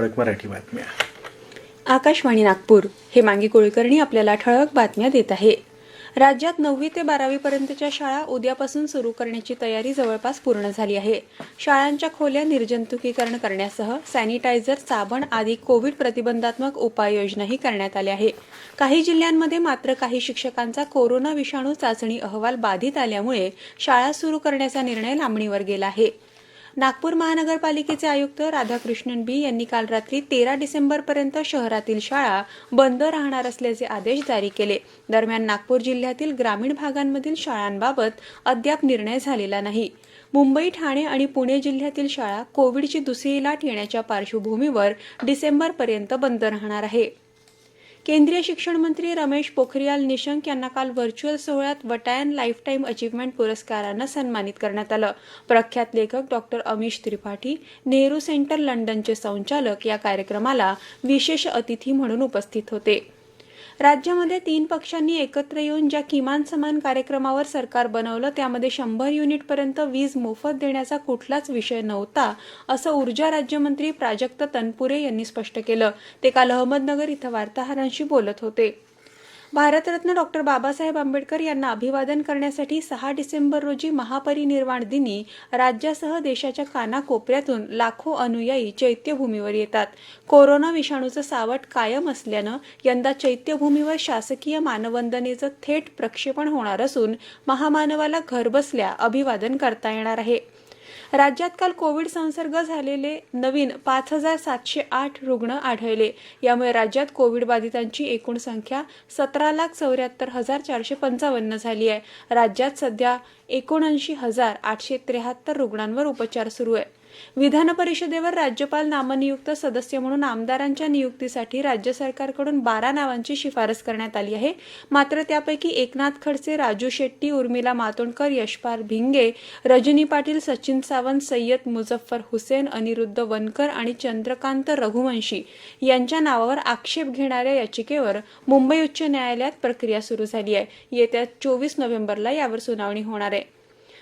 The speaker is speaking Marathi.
ठळक मराठी बातम्या. आकाशवाणी नागपूर. हे मांगी कुलकर्णी आपल्याला ठळक बातम्या देत आहे. राज्यात नववी ते बारावी पर्यंतच्या शाळा उद्यापासून सुरू करण्याची तयारी जवळपास पूर्ण झाली आहे. शाळांच्या खोल्या निर्जंतुकीकरण करण्यासह सॅनिटायझर साबण आदी कोविड प्रतिबंधात्मक उपाययोजनाही करण्यात आल्या आहे. काही जिल्ह्यांमध्ये मात्र काही शिक्षकांचा कोरोना विषाणू चाचणी अहवाल बाधित आल्यामुळे शाळा सुरू करण्याचा निर्णय लांबणीवर गेला आहे. नागपूर महानगरपालिकेचे आयुक्त राधाकृष्णन बी यांनी काल रात्री तेरा डिसेंबरपर्यंत शहरातील शाळा बंद राहणार असल्याचे आदेश जारी केले. दरम्यान नागपूर जिल्ह्यातील ग्रामीण भागांमधील शाळांबाबत अद्याप निर्णय झालेला नाही. मुंबई ठाणे आणि पुणे जिल्ह्यातील शाळा कोविडची दुसरी लाट येण्याच्या पार्श्वभूमीवर डिसेंबरपर्यंत बंद राहणार आहे. केंद्रीय शिक्षण मंत्री रमेश पोखरियाल निशंक यांना काल व्हर्च्युअल सोहळ्यात वटायन लाईफटाईम अचीव्हमेंट पुरस्कारानं सन्मानित करण्यात आलं. प्रख्यात लेखक डॉक्टर अमिश त्रिपाठी नेहरू सेंटर लंडनचे संचालक या कार्यक्रमाला विशेष अतिथी म्हणून उपस्थित होते. राज्यामध्ये तीन पक्षांनी एकत्र येऊन ज्या किमान समान कार्यक्रमावर सरकार बनवलं त्यामध्ये शंभर युनिटपर्यंत वीज मोफत देण्याचा कुठलाच विषय नव्हता असं ऊर्जा राज्यमंत्री प्राजक्त तनपुरे यांनी स्पष्ट केलं. ते काल अहमदनगर इथं वार्ताहरांशी बोलत होते. भारतरत्न डॉक्टर बाबासाहेब आंबेडकर यांना अभिवादन करण्यासाठी सहा डिसेंबर रोजी महापरिनिर्वाण दिनी राज्यासह देशाच्या कानाकोपऱ्यातून लाखो अनुयायी चैत्यभूमीवर येतात. कोरोना विषाणूचं सावट कायम असल्यानं यंदा चैत्यभूमीवर शासकीय मानवंदनेचं थेट प्रक्षेपण होणार असून महामानवाला घरबसल्या अभिवादन करता येणार आहे. राज्यात काल कोविड संसर्ग झालेले नवीन पाच हजार सातशे आठ रुग्ण आढळले. यामुळे राज्यात कोविड बाधितांची एकूण संख्या सतरा लाख चौऱ्याहत्तर हजार चारशे पंचावन्न झाली आहे. राज्यात सध्या एकोणऐंशी हजार आठशे त्र्याहत्तर रुग्णांवर उपचार सुरू आहे. विधान परिषदेवर राज्यपाल नामनियुक्त सदस्य म्हणून आमदारांच्या नियुक्तीसाठी राज्य सरकारकडून बारा नावांची शिफारस करण्यात आली आहे. मात्र त्यापैकी एकनाथ खडसे राजू शेट्टी उर्मिला मातोंडकर यशपाल भिंगे रजनी पाटील सचिन सावंत सय्यद मुझफ्फर हुसेन अनिरुद्ध वनकर आणि चंद्रकांत रघुवंशी यांच्या नावावर आक्षेप घेणाऱ्या याचिकेवर मुंबई उच्च न्यायालयात प्रक्रिया सुरू झाली आहे. येत्या चोवीस नोव्हेंबरला यावर सुनावणी होणार आहे.